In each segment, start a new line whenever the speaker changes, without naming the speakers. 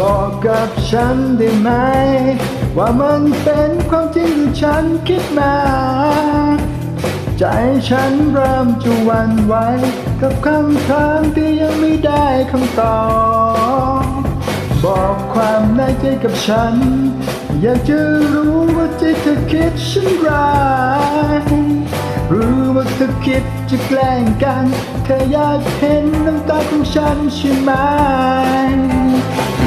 บอกกับฉันได้ไหม ว่ามันเป็นความจริงหรือฉันคิดมา ใจฉันเริ่มจะหวันไหวกับคำถามที่ยังไม่ได้คำตอบ บอกความในใจกับฉัน อยากจะรู้ว่าใจเธอคิดฉันไรหรือว่าเธอคิดจะแกล้งกัน เธออยากเห็นน้ำตาของฉันใช่ไหม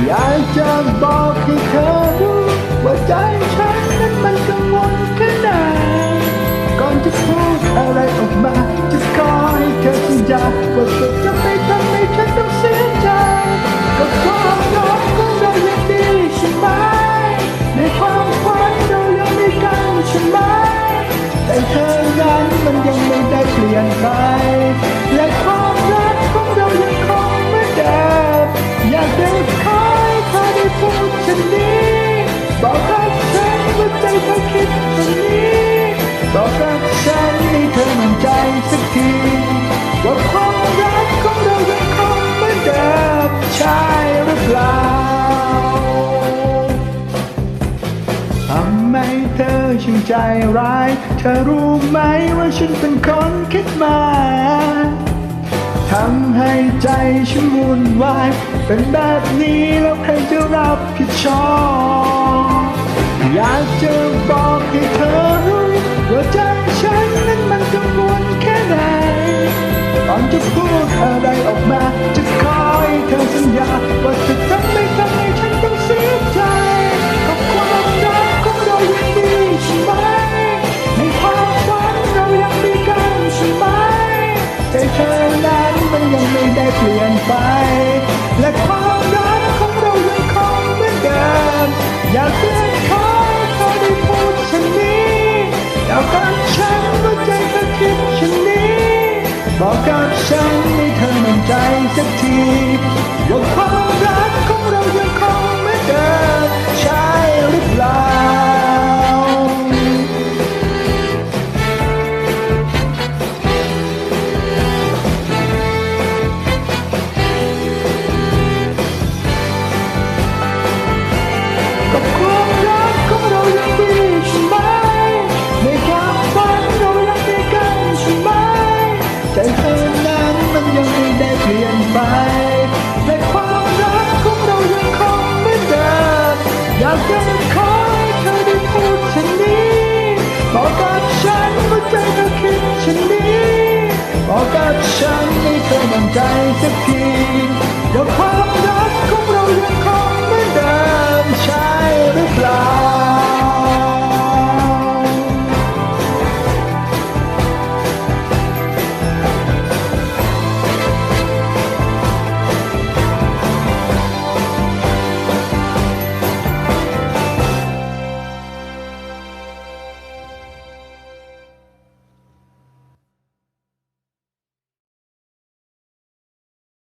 อยากจะบอกให้เธอรู้ว่าใจฉันนั้นมัน บอกกับฉันว่าใจเธอคิดเช่นนี้บอกกับฉันให้เธอมั่นใจสักทีว่าความรักของเรายังคงเหมือนเดิมใช่หรือเปล่าทำไมเธอช่างใจร้าย เธอรู้ไหมว่าฉันเป็นคนคิดมาทำให้ใจฉันวุ่นวาย เป็นแบบนี้แล้วใครจะรับผิดชอบ อยากจะบอกให้เธอรู้ว่าใจฉันนั้นมันกังวลแค่ไหนก่อนจะพูดอะไรออกมาจะ กับฉันให้เธอมั่นใจสักทีว่าความรักของเรายังคงเหมือนเดิมใช่หรือเปล่ากับความ จะขอให้เธอได้พูดเช่นนี้บอกกับฉันว่าใจเธอคิดเช่นนี้บอกกับฉันให้เธอมั่นใจสักที